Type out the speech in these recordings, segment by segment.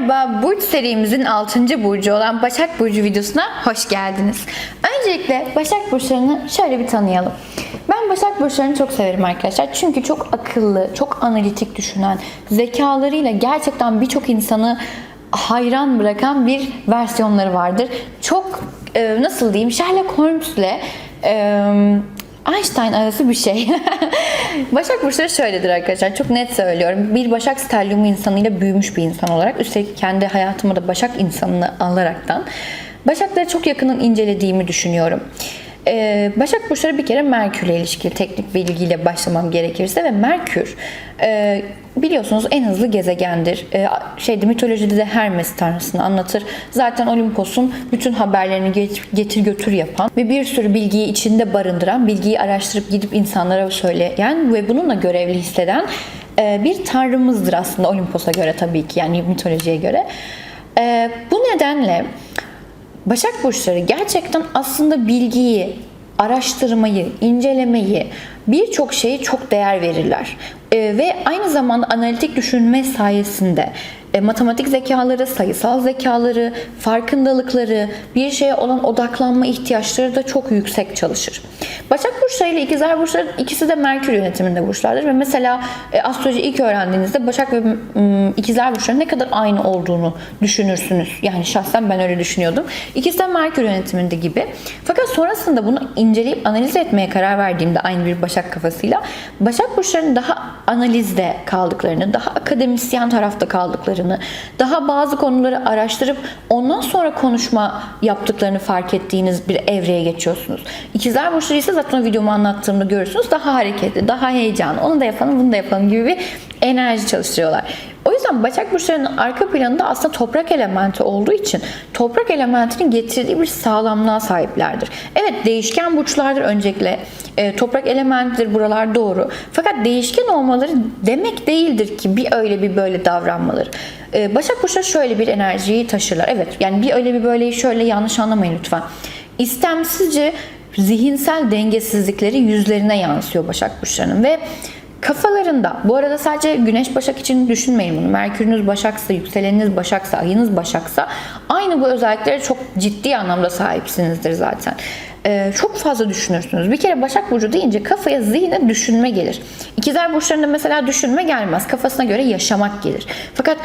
Merhaba, Burç serimizin 6. burcu olan Başak Burcu videosuna hoş geldiniz. Öncelikle Başak Burçlarını şöyle bir tanıyalım. Ben Başak Burçlarını çok severim arkadaşlar. Çünkü çok akıllı, çok analitik düşünen, zekalarıyla gerçekten birçok insanı hayran bırakan bir versiyonları vardır. Çok e, nasıl diyeyim Sherlock Holmes'le e, Einstein arası bir şey. Başak Burçları şöyledir arkadaşlar. Çok net söylüyorum. Bir Başak stelyumu insanıyla büyümüş bir insan olarak. Üstelik kendi hayatımı da Başak insanını alaraktan. Başakları çok yakından incelediğimi düşünüyorum. Ee, Başak Burçları bir kere Merkür'le ilişkili teknik bilgiyle başlamam gerekirse ve Merkür e, biliyorsunuz en hızlı gezegendir. E, şeyde mitolojide de Hermes tanrısını anlatır. Zaten Olimpos'un bütün haberlerini get- getir götür yapan ve bir sürü bilgiyi içinde barındıran, bilgiyi araştırıp gidip insanlara söyleyen ve bununla görevli hisseden e, bir tanrımızdır aslında Olimpos'a göre tabii ki yani mitolojiye göre. E, bu nedenle Başak Burçları gerçekten aslında bilgiyi, araştırmayı, incelemeyi, birçok şeyi çok değer verirler. Ee, ve aynı zamanda analitik düşünme sayesinde e, matematik zekaları, sayısal zekaları, farkındalıkları, bir şeye olan odaklanma ihtiyaçları da çok yüksek çalışır. Başak Burçları ile İkizler Burçları ikisi de Merkür yönetiminde burçlardır ve mesela e, astroloji ilk öğrendiğinizde Başak ve m, İkizler Burçları ne kadar aynı olduğunu düşünürsünüz. Yani şahsen ben öyle düşünüyordum. İkisi de Merkür yönetiminde gibi. Fakat sonrasında bunu inceleyip analiz etmeye karar verdiğimde aynı bir Başak kafasıyla Başak Burçları'nın daha analizde kaldıklarını, daha akademisyen tarafta kaldıklarını, daha bazı konuları araştırıp ondan sonra konuşma yaptıklarını fark ettiğiniz bir evreye geçiyorsunuz. İkizler Burçları ise zaten o videomu anlattığımda görürsünüz daha hareketli, daha heyecanlı, onu da yapalım, bunu da yapalım gibi bir enerji çalıştırıyorlar. O yüzden Başak Burçları'nın arka planında aslında toprak elementi olduğu için toprak elementinin getirdiği bir sağlamlığa sahiplerdir. Evet değişken burçlardır öncelikle. E, toprak elementidir buralar doğru. Fakat değişken olmaları demek değildir ki bir öyle bir böyle davranmaları. E, Başak Burçları şöyle bir enerjiyi taşırlar. Evet yani bir öyle bir böyleyi şöyle yanlış anlamayın lütfen. İstemsizce zihinsel dengesizlikleri yüzlerine yansıyor Başak Burçları'nın ve Kafalarında, bu arada sadece Güneş Başak için düşünmeyin bunu. Merkürünüz Başaksa, yükseleniniz Başaksa, ayınız Başaksa aynı bu özelliklere çok ciddi anlamda sahipsinizdir zaten. Ee, çok fazla düşünürsünüz. Bir kere Başak Burcu deyince kafaya, zihne düşünme gelir. İkizler Burçlarında mesela düşünme gelmez. Kafasına göre yaşamak gelir. Fakat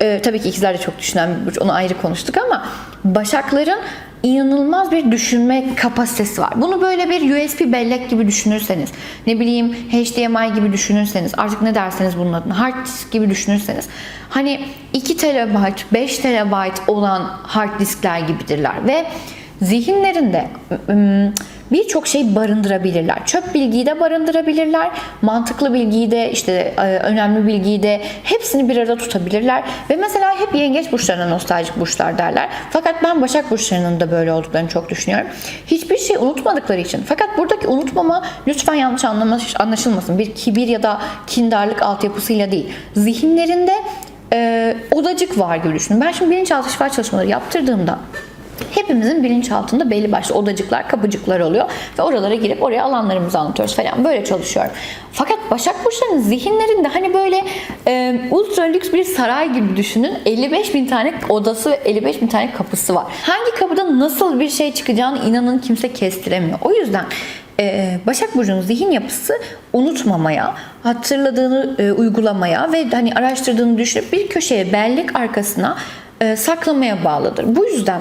e, tabii ki ikizler de çok düşünen bir burç. Onu ayrı konuştuk ama Başakların inanılmaz bir düşünme kapasitesi var. Bunu böyle bir USB bellek gibi düşünürseniz, ne bileyim HDMI gibi düşünürseniz, artık ne derseniz bunun adına, hard disk gibi düşünürseniz, hani 2 TB, 5 TB olan hard diskler gibidirler ve zihinlerinde birçok şey barındırabilirler. Çöp bilgiyi de barındırabilirler. Mantıklı bilgiyi de işte e, önemli bilgiyi de hepsini bir arada tutabilirler. Ve mesela hep yengeç burçlarına nostaljik burçlar derler. Fakat ben başak burçlarının da böyle olduklarını çok düşünüyorum. Hiçbir şey unutmadıkları için. Fakat buradaki unutmama lütfen yanlış anlaşılmasın. Bir kibir ya da kindarlık altyapısıyla değil. Zihinlerinde e, odacık var gibi düşünün. Ben şimdi bilinçaltı şifa çalışmaları yaptırdığımda Hepimizin bilinçaltında belli başlı odacıklar, kapıcıklar oluyor ve oralara girip oraya alanlarımızı anlatıyoruz falan. Böyle çalışıyorum. Fakat Başak Burçları'nın zihinlerinde hani böyle e, ultra lüks bir saray gibi düşünün. 55 bin tane odası ve 55 bin tane kapısı var. Hangi kapıda nasıl bir şey çıkacağını inanın kimse kestiremiyor. O yüzden e, Başak Burcu'nun zihin yapısı unutmamaya, hatırladığını e, uygulamaya ve hani araştırdığını düşünüp bir köşeye bellek arkasına e, saklamaya bağlıdır. Bu yüzden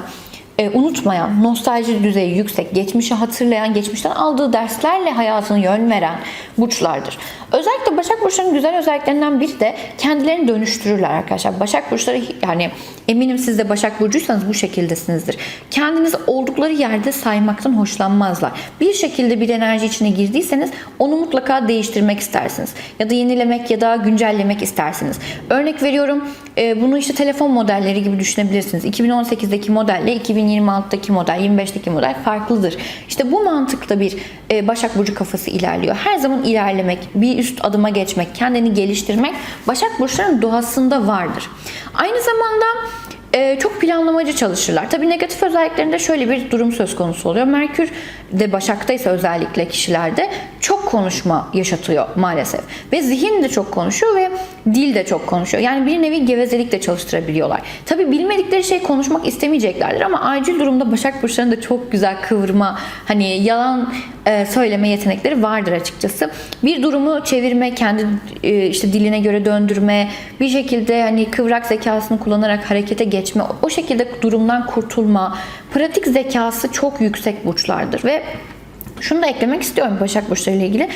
e, unutmayan, nostalji düzeyi yüksek, geçmişi hatırlayan, geçmişten aldığı derslerle hayatını yön veren burçlardır. Özellikle Başak Burçları'nın güzel özelliklerinden biri de kendilerini dönüştürürler arkadaşlar. Başak Burçları yani eminim siz de Başak Burcuysanız bu şekildesinizdir. Kendinizi oldukları yerde saymaktan hoşlanmazlar. Bir şekilde bir enerji içine girdiyseniz onu mutlaka değiştirmek istersiniz. Ya da yenilemek ya da güncellemek istersiniz. Örnek veriyorum e, bunu işte telefon modelleri gibi düşünebilirsiniz. 2018'deki modelle 2026'daki model, 25'teki model farklıdır. İşte bu mantıkta bir e, Başak Burcu kafası ilerliyor. Her zaman ilerlemek, bir üst adıma geçmek, kendini geliştirmek Başak Burçları'nın doğasında vardır. Aynı zamanda e, çok planlamacı çalışırlar. Tabii negatif özelliklerinde şöyle bir durum söz konusu oluyor. Merkür de Başak'taysa özellikle kişilerde çok konuşma yaşatıyor maalesef. Ve zihin de çok konuşuyor ve dil de çok konuşuyor. Yani bir nevi gevezelik de çalıştırabiliyorlar. Tabi bilmedikleri şey konuşmak istemeyeceklerdir ama acil durumda Başak Burçları'nın da çok güzel kıvırma, hani yalan e, söyleme yetenekleri vardır açıkçası. Bir durumu çevirme, kendi e, işte diline göre döndürme, bir şekilde hani kıvrak zekasını kullanarak harekete geçme, o şekilde durumdan kurtulma, pratik zekası çok yüksek burçlardır ve şunu da eklemek istiyorum Başak Burçları ile ilgili.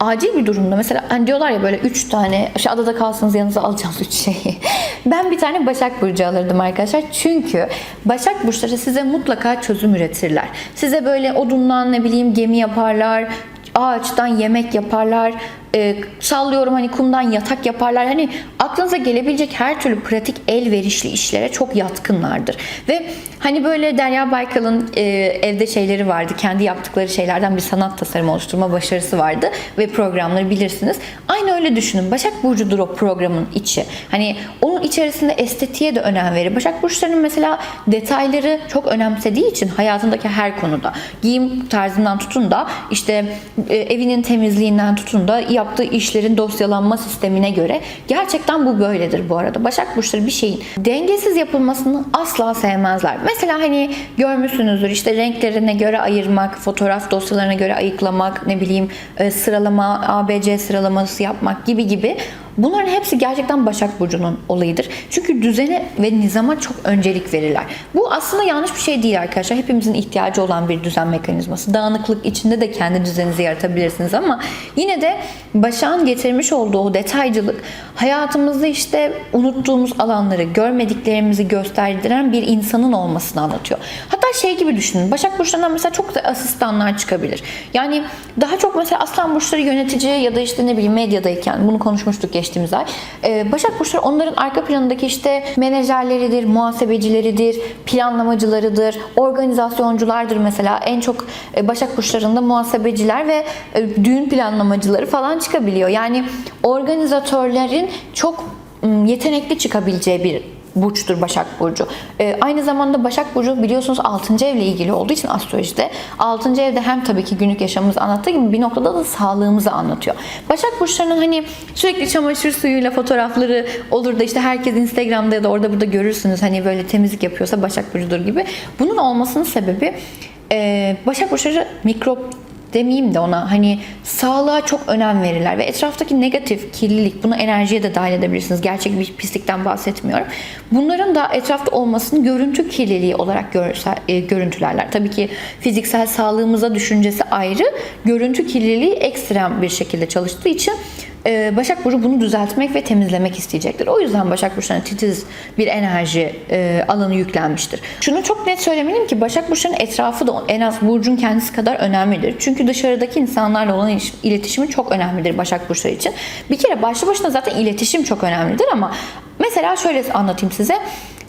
Acil bir durumda mesela hani diyorlar ya böyle 3 tane işte adada kalsanız yanınıza alacağınız 3 şeyi. Ben bir tane Başak Burcu alırdım arkadaşlar. Çünkü Başak Burçları size mutlaka çözüm üretirler. Size böyle odundan ne bileyim gemi yaparlar, ağaçtan yemek yaparlar, e, sallıyorum hani kumdan yatak yaparlar. Hani aklınıza gelebilecek her türlü pratik elverişli işlere çok yatkınlardır. Ve hani böyle Derya Baykal'ın e, evde şeyleri vardı. Kendi yaptıkları şeylerden bir sanat tasarımı oluşturma başarısı vardı ve programları bilirsiniz. Aynı öyle düşünün. Başak Burcu'dur o programın içi. Hani onun içerisinde estetiğe de önem verir. Başak Burçları'nın mesela detayları çok önemsediği için hayatındaki her konuda giyim tarzından tutun da işte e, evinin temizliğinden tutun da yaptığı işlerin dosyalanma sistemine göre gerçekten bu böyledir bu arada. Başak Burçları bir şeyin dengesiz yapılmasını asla sevmezler. Mesela hani görmüşsünüzdür işte renklerine göre ayırmak, fotoğraf dosyalarına göre ayıklamak, ne bileyim e, sıralama, ABC sıralaması yapmak gibi gibi Bunların hepsi gerçekten Başak Burcu'nun olayıdır. Çünkü düzene ve nizama çok öncelik verirler. Bu aslında yanlış bir şey değil arkadaşlar. Hepimizin ihtiyacı olan bir düzen mekanizması. Dağınıklık içinde de kendi düzeninizi yaratabilirsiniz ama yine de Başak'ın getirmiş olduğu o detaycılık hayatımızda işte unuttuğumuz alanları, görmediklerimizi gösterdiren bir insanın olmasını anlatıyor. Hatta şey gibi düşünün. Başak Burçlarından mesela çok da asistanlar çıkabilir. Yani daha çok mesela Aslan Burçları yönetici ya da işte ne bileyim medyadayken bunu konuşmuştuk geçtiğimiz ay. Ee, Başak Burçları onların arka planındaki işte menajerleridir, muhasebecileridir, planlamacılarıdır, organizasyonculardır mesela. En çok e, Başak Burçlarında muhasebeciler ve e, düğün planlamacıları falan çıkabiliyor. Yani organizatörlerin çok yetenekli çıkabileceği bir burçtur Başak Burcu. Ee, aynı zamanda Başak Burcu biliyorsunuz 6. evle ilgili olduğu için astrolojide 6. evde hem tabii ki günlük yaşamımızı anlattığı gibi bir noktada da sağlığımızı anlatıyor. Başak Burçlarının hani sürekli çamaşır suyuyla fotoğrafları olur da işte herkes Instagram'da ya da orada burada görürsünüz hani böyle temizlik yapıyorsa Başak Burcu'dur gibi. Bunun olmasının sebebi e, Başak Burçları mikrop demeyeyim de ona hani sağlığa çok önem verirler ve etraftaki negatif kirlilik bunu enerjiye de dahil edebilirsiniz. Gerçek bir pislikten bahsetmiyorum. Bunların da etrafta olmasını görüntü kirliliği olarak e, görüntülerler. Tabii ki fiziksel sağlığımıza düşüncesi ayrı, görüntü kirliliği ekstrem bir şekilde çalıştığı için e, Başak Burcu bunu düzeltmek ve temizlemek isteyecektir. O yüzden Başak Burçlarına titiz bir enerji e, alanı yüklenmiştir. Şunu çok net söylemeliyim ki Başak Burçlarının etrafı da en az Burcun kendisi kadar önemlidir. Çünkü dışarıdaki insanlarla olan iletişimi çok önemlidir Başak Burçları için. Bir kere başlı başına zaten iletişim çok önemlidir ama mesela şöyle anlatayım size.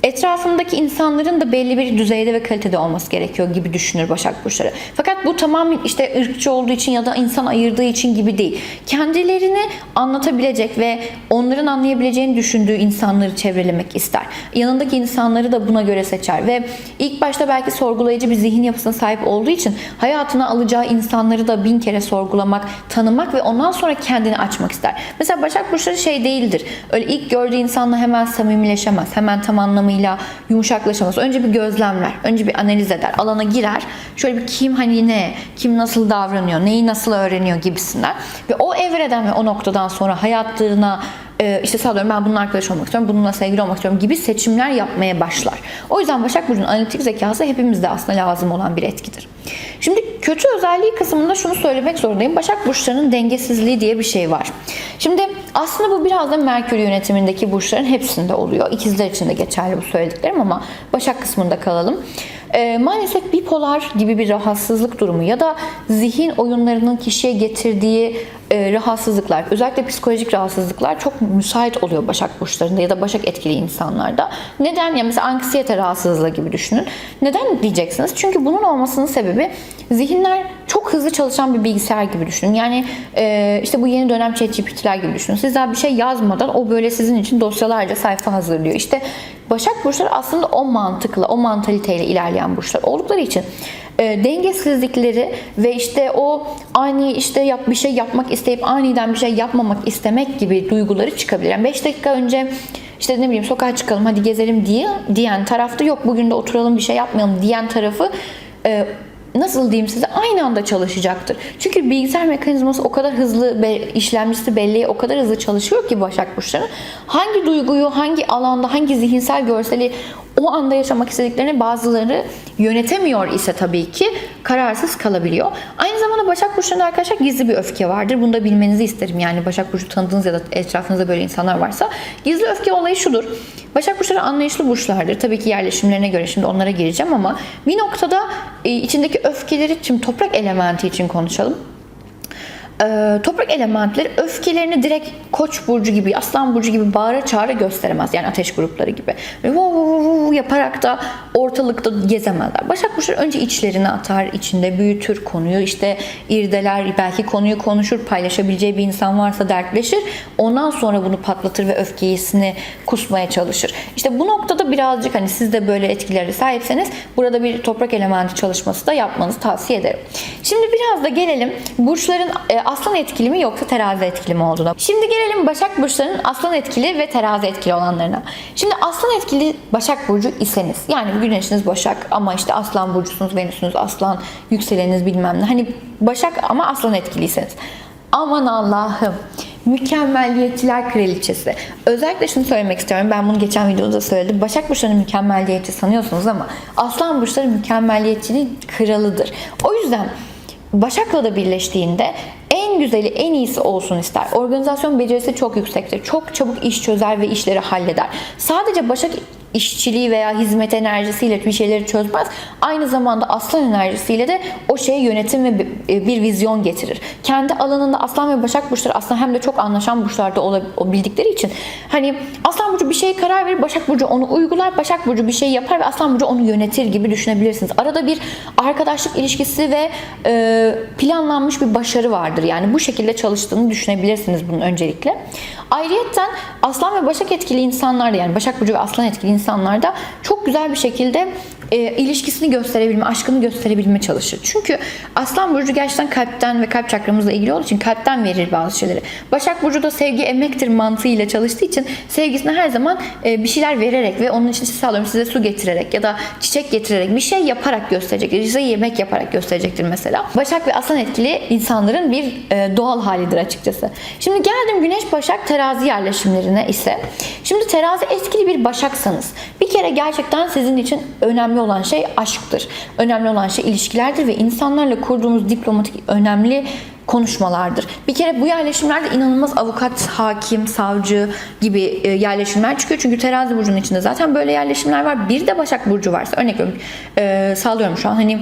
Etrafındaki insanların da belli bir düzeyde ve kalitede olması gerekiyor gibi düşünür Başak Burçları. Fakat bu tamamen işte ırkçı olduğu için ya da insan ayırdığı için gibi değil. Kendilerini anlatabilecek ve onların anlayabileceğini düşündüğü insanları çevrelemek ister. Yanındaki insanları da buna göre seçer ve ilk başta belki sorgulayıcı bir zihin yapısına sahip olduğu için hayatına alacağı insanları da bin kere sorgulamak, tanımak ve ondan sonra kendini açmak ister. Mesela Başak Burçları şey değildir. Öyle ilk gördüğü insanla hemen samimileşemez. Hemen tam anlamıyla yumuşaklaşamaz. Önce bir gözlemler. Önce bir analiz eder. Alana girer. Şöyle bir kim hani ne, kim nasıl davranıyor, neyi nasıl öğreniyor gibisinden. Ve o evreden ve o noktadan sonra hayatına e, işte sallıyorum ben bununla arkadaş olmak istiyorum, bununla sevgili olmak istiyorum gibi seçimler yapmaya başlar. O yüzden Başak Burcu'nun analitik zekası hepimizde aslında lazım olan bir etkidir. Şimdi kötü özelliği kısmında şunu söylemek zorundayım. Başak burçlarının dengesizliği diye bir şey var. Şimdi aslında bu biraz da Merkür yönetimindeki burçların hepsinde oluyor. İkizler için de geçerli bu söylediklerim ama Başak kısmında kalalım. Ee, maalesef bipolar gibi bir rahatsızlık durumu ya da zihin oyunlarının kişiye getirdiği e, rahatsızlıklar, özellikle psikolojik rahatsızlıklar çok müsait oluyor Başak burçlarında ya da Başak etkili insanlarda. Neden? Ya mesela anksiyete rahatsızlığı gibi düşünün. Neden diyeceksiniz? Çünkü bunun olmasının sebebi zihinler çok hızlı çalışan bir bilgisayar gibi düşünün. Yani e, işte bu yeni dönem ChatGPT'ler gibi düşünün. Siz daha bir şey yazmadan o böyle sizin için dosyalarca sayfa hazırlıyor. İşte Başak burçları aslında o mantıkla, o mantaliteyle ilerleyen burçlar oldukları için e, dengesizlikleri ve işte o ani işte yap bir şey yapmak isteyip aniden bir şey yapmamak istemek gibi duyguları çıkabilir. Yani 5 dakika önce işte ne bileyim sokağa çıkalım hadi gezelim diye diyen tarafta yok bugün de oturalım bir şey yapmayalım diyen tarafı e, nasıl diyeyim size aynı anda çalışacaktır. Çünkü bilgisayar mekanizması o kadar hızlı işlemcisi belleği o kadar hızlı çalışıyor ki Başak Burçları. Hangi duyguyu, hangi alanda, hangi zihinsel görseli o anda yaşamak istediklerini bazıları yönetemiyor ise tabii ki kararsız kalabiliyor. Aynı zamanda Başak Burçları'nda arkadaşlar gizli bir öfke vardır. Bunu da bilmenizi isterim. Yani Başak Burcu tanıdığınız ya da etrafınızda böyle insanlar varsa. Gizli öfke olayı şudur. Başak Burçları anlayışlı burçlardır. Tabii ki yerleşimlerine göre şimdi onlara gireceğim ama bir noktada içindeki öfkeleri, şimdi toprak elementi için konuşalım e, toprak elementleri öfkelerini direkt koç burcu gibi, aslan burcu gibi bağıra çağıra gösteremez. Yani ateş grupları gibi. Vu yaparak da ortalıkta gezemezler. Başak burçları önce içlerini atar, içinde büyütür konuyu. işte irdeler, belki konuyu konuşur, paylaşabileceği bir insan varsa dertleşir. Ondan sonra bunu patlatır ve öfkesini kusmaya çalışır. İşte bu noktada birazcık hani siz de böyle etkilere sahipseniz burada bir toprak elementi çalışması da yapmanızı tavsiye ederim. Şimdi biraz da gelelim burçların e, aslan etkili mi yoksa terazi etkili mi olduğuna. Şimdi gelelim Başak Burçlarının aslan etkili ve terazi etkili olanlarına. Şimdi aslan etkili Başak Burcu iseniz yani güneşiniz Başak ama işte aslan burcusunuz, Venüsünüz aslan, yükseleniniz bilmem ne. Hani Başak ama aslan etkiliyseniz. Aman Allah'ım mükemmelliyetçiler kraliçesi. Özellikle şunu söylemek istiyorum. Ben bunu geçen videoda da söyledim. Başak Burçları'nı mükemmelliyetçi sanıyorsunuz ama Aslan Burçları mükemmelliyetçinin kralıdır. O yüzden Başak'la da birleştiğinde en güzeli, en iyisi olsun ister. Organizasyon becerisi çok yüksektir. Çok çabuk iş çözer ve işleri halleder. Sadece Başak işçiliği veya hizmet enerjisiyle bir şeyleri çözmez. Aynı zamanda aslan enerjisiyle de o şeye yönetim ve bir vizyon getirir. Kendi alanında aslan ve başak burçları aslında hem de çok anlaşan burçlarda olabildikleri için hani aslan burcu bir şeye karar verir, başak burcu onu uygular, başak burcu bir şey yapar ve aslan burcu onu yönetir gibi düşünebilirsiniz. Arada bir arkadaşlık ilişkisi ve e, planlanmış bir başarı vardır. Yani bu şekilde çalıştığını düşünebilirsiniz bunun öncelikle. Ayrıyeten aslan ve başak etkili insanlar yani başak burcu ve aslan etkili insanlarda çok güzel bir şekilde e, ilişkisini gösterebilme, aşkını gösterebilme çalışır. Çünkü Aslan Burcu gerçekten kalpten ve kalp çakramızla ilgili olduğu için kalpten verir bazı şeyleri. Başak Burcu da sevgi emektir mantığıyla çalıştığı için sevgisine her zaman e, bir şeyler vererek ve onun için size sağlıyorum size su getirerek ya da çiçek getirerek bir şey yaparak gösterecek. Size yemek yaparak gösterecektir mesela. Başak ve Aslan etkili insanların bir e, doğal halidir açıkçası. Şimdi geldim Güneş Başak terazi yerleşimlerine ise. Şimdi terazi etkili bir başaksanız bir kere gerçekten sizin için önemli olan şey aşktır. Önemli olan şey ilişkilerdir ve insanlarla kurduğumuz diplomatik önemli konuşmalardır. Bir kere bu yerleşimlerde inanılmaz avukat, hakim, savcı gibi e, yerleşimler çıkıyor. Çünkü terazi burcunun içinde zaten böyle yerleşimler var. Bir de Başak burcu varsa örnek veriyorum e, sağlıyorum şu an hani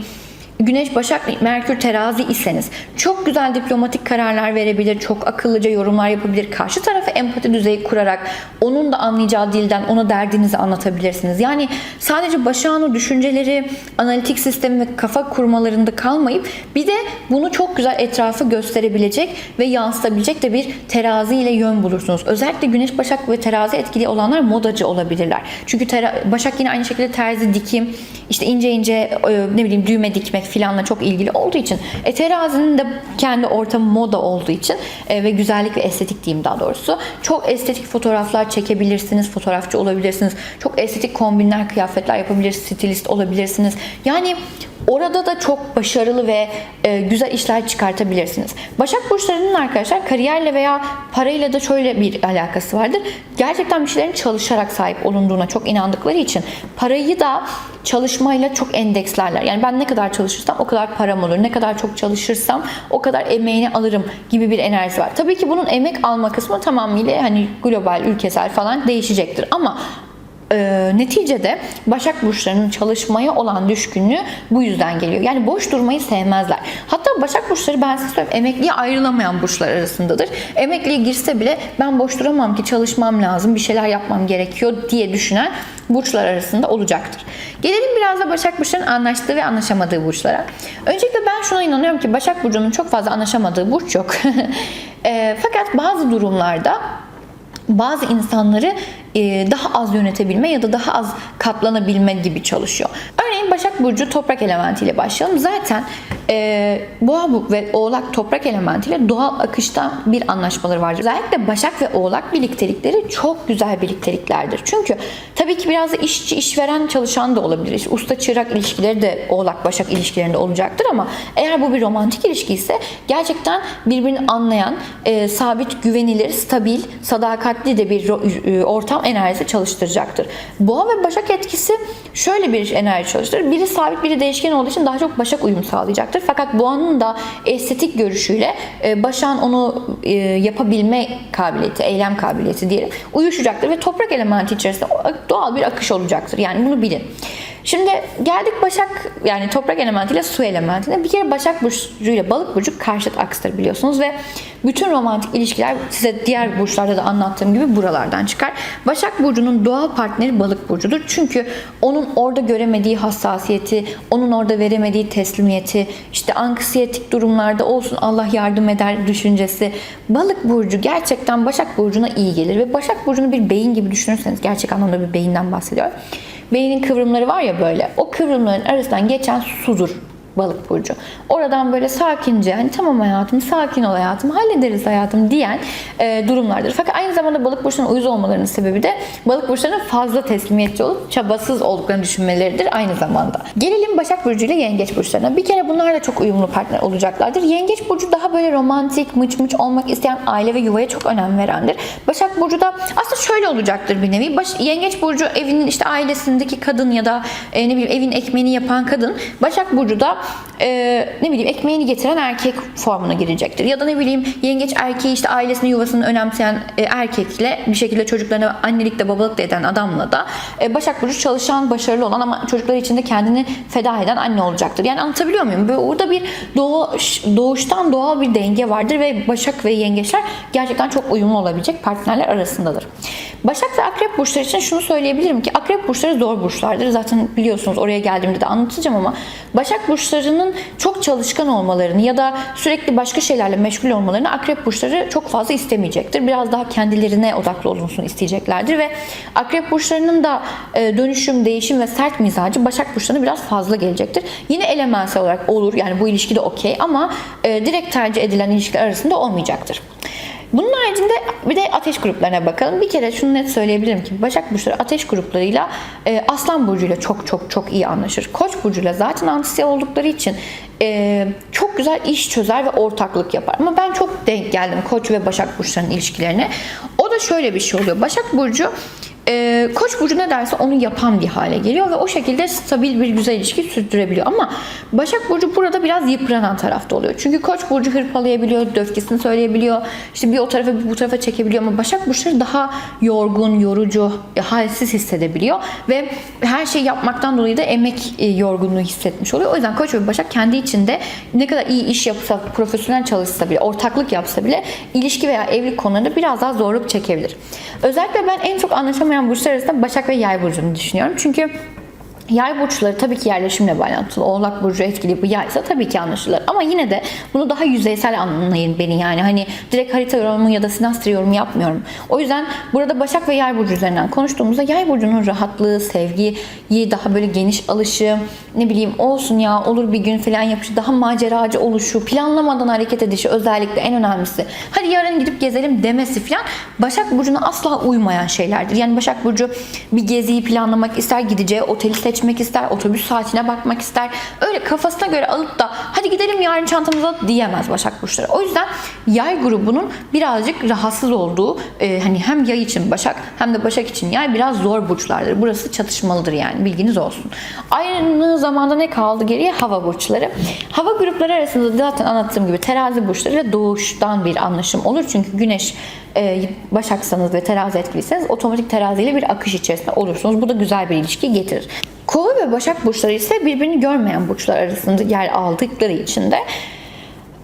Güneş Başak Merkür terazi iseniz çok güzel diplomatik kararlar verebilir, çok akıllıca yorumlar yapabilir. Karşı tarafı empati düzeyi kurarak onun da anlayacağı dilden ona derdinizi anlatabilirsiniz. Yani sadece Başak'ın düşünceleri, analitik sistemi ve kafa kurmalarında kalmayıp bir de bunu çok güzel etrafı gösterebilecek ve yansıtabilecek de bir terazi ile yön bulursunuz. Özellikle Güneş Başak ve terazi etkili olanlar modacı olabilirler. Çünkü Başak yine aynı şekilde terzi, dikim, işte ince ince ne bileyim düğme dikmek filanla çok ilgili olduğu için e, terazinin de kendi ortamı moda olduğu için e, ve güzellik ve estetik diyeyim daha doğrusu çok estetik fotoğraflar çekebilirsiniz fotoğrafçı olabilirsiniz çok estetik kombinler kıyafetler yapabilirsiniz stilist olabilirsiniz. Yani Orada da çok başarılı ve e, güzel işler çıkartabilirsiniz. Başak burçlarının arkadaşlar kariyerle veya parayla da şöyle bir alakası vardır. Gerçekten bir şeylerin çalışarak sahip olunduğuna çok inandıkları için parayı da çalışmayla çok endekslerler. Yani ben ne kadar çalışırsam o kadar param olur. Ne kadar çok çalışırsam o kadar emeğini alırım gibi bir enerjisi var. Tabii ki bunun emek alma kısmı tamamıyla hani global, ülkesel falan değişecektir. Ama e, neticede Başak Burçlarının çalışmaya olan düşkünlüğü bu yüzden geliyor. Yani boş durmayı sevmezler. Hatta Başak Burçları ben size söyleyeyim emekliye ayrılamayan burçlar arasındadır. Emekliye girse bile ben boş duramam ki çalışmam lazım, bir şeyler yapmam gerekiyor diye düşünen burçlar arasında olacaktır. Gelelim biraz da Başak Burçları'nın anlaştığı ve anlaşamadığı burçlara. Öncelikle ben şuna inanıyorum ki Başak Burcu'nun çok fazla anlaşamadığı burç yok. E, fakat bazı durumlarda bazı insanları daha az yönetebilme ya da daha az katlanabilme gibi çalışıyor. Örneğin Başak Burcu toprak elementiyle başlayalım. Zaten e, Boğa ve Oğlak toprak elementiyle doğal akışta bir anlaşmaları vardır. Özellikle Başak ve Oğlak birliktelikleri çok güzel birlikteliklerdir. Çünkü tabii ki biraz da işçi işveren çalışan da olabilir. İşte usta çırak ilişkileri de Oğlak Başak ilişkilerinde olacaktır ama eğer bu bir romantik ilişki ise gerçekten birbirini anlayan, e, sabit, güvenilir, stabil, sadakatli de bir e, ortam enerjisi çalıştıracaktır. Boğa ve Başak etkisi şöyle bir enerji çalıştırır. Biri sabit, biri değişken olduğu için daha çok Başak uyum sağlayacaktır. Fakat Boğa'nın da estetik görüşüyle e, Başak'ın onu e, yapabilme kabiliyeti, eylem kabiliyeti diyelim uyuşacaktır ve toprak elementi içerisinde doğal bir akış olacaktır. Yani bunu bilin. Şimdi geldik Başak yani toprak elementiyle su elementine. Bir kere Başak Burcu ile Balık Burcu karşıt aksdır biliyorsunuz ve bütün romantik ilişkiler size diğer burçlarda da anlattığım gibi buralardan çıkar. Başak Burcu'nun doğal partneri Balık Burcu'dur. Çünkü onun orada göremediği hassasiyeti, onun orada veremediği teslimiyeti, işte anksiyetik durumlarda olsun Allah yardım eder düşüncesi. Balık Burcu gerçekten Başak Burcu'na iyi gelir ve Başak Burcu'nu bir beyin gibi düşünürseniz gerçek anlamda bir beyinden bahsediyorum. Beynin kıvrımları var ya böyle. O kıvrımların arasından geçen sudur balık burcu. Oradan böyle sakince hani tamam hayatım sakin ol hayatım hallederiz hayatım diyen e, durumlardır. Fakat aynı zamanda balık burçlarının uyuz olmalarının sebebi de balık burçlarının fazla teslimiyetçi olup çabasız olduklarını düşünmeleridir aynı zamanda. Gelelim Başak Burcu ile Yengeç Burçlarına. Bir kere bunlar da çok uyumlu partner olacaklardır. Yengeç Burcu daha böyle romantik, mıç mıç olmak isteyen aile ve yuvaya çok önem verendir. Başak Burcu da aslında şöyle olacaktır bir nevi. Baş, Yengeç Burcu evinin işte ailesindeki kadın ya da e, ne bileyim evin ekmeğini yapan kadın. Başak Burcu da e, ne bileyim ekmeğini getiren erkek formuna girecektir. Ya da ne bileyim yengeç erkeği işte ailesini yuvasını önemseyen e, erkekle bir şekilde çocuklarına annelik de babalık da eden adamla da e, Başak Burcu çalışan, başarılı olan ama çocukları için de kendini feda eden anne olacaktır. Yani anlatabiliyor muyum? Böyle orada bir doğuş, doğuştan doğal bir denge vardır ve Başak ve yengeçler gerçekten çok uyumlu olabilecek partnerler arasındadır. Başak ve Akrep burçları için şunu söyleyebilirim ki Akrep burçları zor burçlardır. Zaten biliyorsunuz oraya geldiğimde de anlatacağım ama Başak burçlarının çok çalışkan olmalarını ya da sürekli başka şeylerle meşgul olmalarını Akrep burçları çok fazla istemeyecektir. Biraz daha kendilerine odaklı olunsun isteyeceklerdir ve Akrep burçlarının da e, dönüşüm, değişim ve sert mizacı Başak burçlarına biraz fazla gelecektir. Yine elementsel olarak olur yani bu ilişki de okey ama e, direkt tercih edilen ilişkiler arasında olmayacaktır. Bunun haricinde bir de ateş gruplarına bakalım. Bir kere şunu net söyleyebilirim ki Başak Burçları ateş gruplarıyla e, Aslan Burcu'yla çok çok çok iyi anlaşır. Koç Burcu'yla zaten antisi oldukları için e, çok güzel iş çözer ve ortaklık yapar. Ama ben çok denk geldim Koç ve Başak Burçları'nın ilişkilerine. O da şöyle bir şey oluyor. Başak Burcu e, Koç burcu ne derse onu yapan bir hale geliyor ve o şekilde stabil bir güzel ilişki sürdürebiliyor. Ama Başak burcu burada biraz yıpranan tarafta oluyor. Çünkü Koç burcu hırpalayabiliyor, döfkesini söyleyebiliyor. işte bir o tarafa bir bu tarafa çekebiliyor ama Başak burçları daha yorgun, yorucu, e, halsiz hissedebiliyor ve her şeyi yapmaktan dolayı da emek e, yorgunluğu hissetmiş oluyor. O yüzden Koç ve Başak kendi içinde ne kadar iyi iş yapsa, profesyonel çalışsa bile, ortaklık yapsa bile ilişki veya evlilik konularında biraz daha zorluk çekebilir. Özellikle ben en çok anlaşamayan burçlar arasında Başak ve Yay burcunu düşünüyorum. Çünkü Yay burçları tabii ki yerleşimle bağlantılı. Oğlak burcu etkili bu yaysa tabii ki anlaşılır. Ama yine de bunu daha yüzeysel anlayın beni yani. Hani direkt harita yorumu ya da sinastri yorumu yapmıyorum. O yüzden burada Başak ve Yay burcu üzerinden konuştuğumuzda Yay burcunun rahatlığı, sevgiyi daha böyle geniş alışı, ne bileyim olsun ya olur bir gün falan yapışı, daha maceracı oluşu, planlamadan hareket edişi özellikle en önemlisi. Hadi yarın gidip gezelim demesi falan Başak burcuna asla uymayan şeylerdir. Yani Başak burcu bir geziyi planlamak ister, gideceği oteli seçmek ister, otobüs saatine bakmak ister. Öyle kafasına göre alıp da hadi gidelim yarın çantamıza diyemez Başak burçları. O yüzden yay grubunun birazcık rahatsız olduğu e, hani hem yay için Başak hem de Başak için yay biraz zor burçlardır. Burası çatışmalıdır yani bilginiz olsun. Aynı zamanda ne kaldı geriye? Hava burçları. Hava grupları arasında zaten anlattığım gibi terazi burçları doğuştan bir anlaşım olur. Çünkü güneş e, Başaksanız ve terazi etkiliyseniz otomatik teraziyle bir akış içerisinde olursunuz. Bu da güzel bir ilişki getirir. Kova ve Başak burçları ise birbirini görmeyen burçlar arasında yer aldıkları için de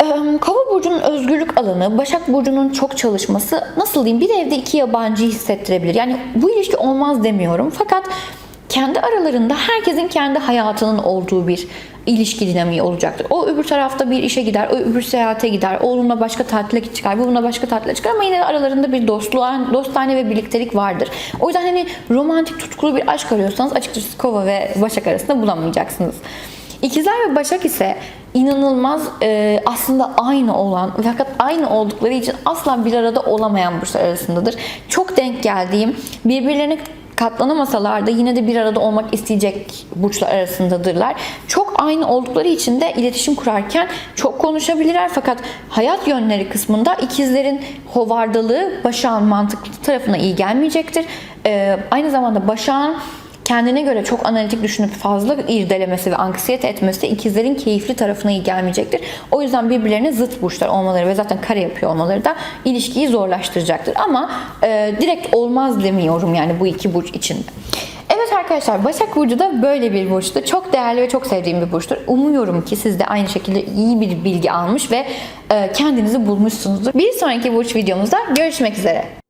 Ee, Kova burcunun özgürlük alanı, Başak burcunun çok çalışması nasıl diyeyim bir evde iki yabancı hissettirebilir. Yani bu ilişki olmaz demiyorum fakat kendi aralarında herkesin kendi hayatının olduğu bir ilişki dinamiği olacaktır. O öbür tarafta bir işe gider, o öbür seyahate gider, o onunla başka tatile çıkar, bu bununla başka tatile çıkar ama yine de aralarında bir dostluğa, dostane ve birliktelik vardır. O yüzden hani romantik tutkulu bir aşk arıyorsanız açıkçası Kova ve Başak arasında bulamayacaksınız. İkizler ve Başak ise inanılmaz e, aslında aynı olan fakat aynı oldukları için asla bir arada olamayan burçlar arasındadır. Çok denk geldiğim birbirlerine katlanamasalar da yine de bir arada olmak isteyecek burçlar arasındadırlar. Çok aynı oldukları için de iletişim kurarken çok konuşabilirler fakat hayat yönleri kısmında ikizlerin hovardalığı Başak'ın mantıklı tarafına iyi gelmeyecektir. E, aynı zamanda Başak'ın kendine göre çok analitik düşünüp fazla irdelemesi ve anksiyete etmesi de ikizlerin keyifli tarafına iyi gelmeyecektir. O yüzden birbirlerine zıt burçlar olmaları ve zaten kare yapıyor olmaları da ilişkiyi zorlaştıracaktır. Ama e, direkt olmaz demiyorum yani bu iki burç içinde. Evet arkadaşlar Başak Burcu da böyle bir burçtu. Çok değerli ve çok sevdiğim bir burçtur. Umuyorum ki siz de aynı şekilde iyi bir bilgi almış ve e, kendinizi bulmuşsunuzdur. Bir sonraki burç videomuzda görüşmek üzere.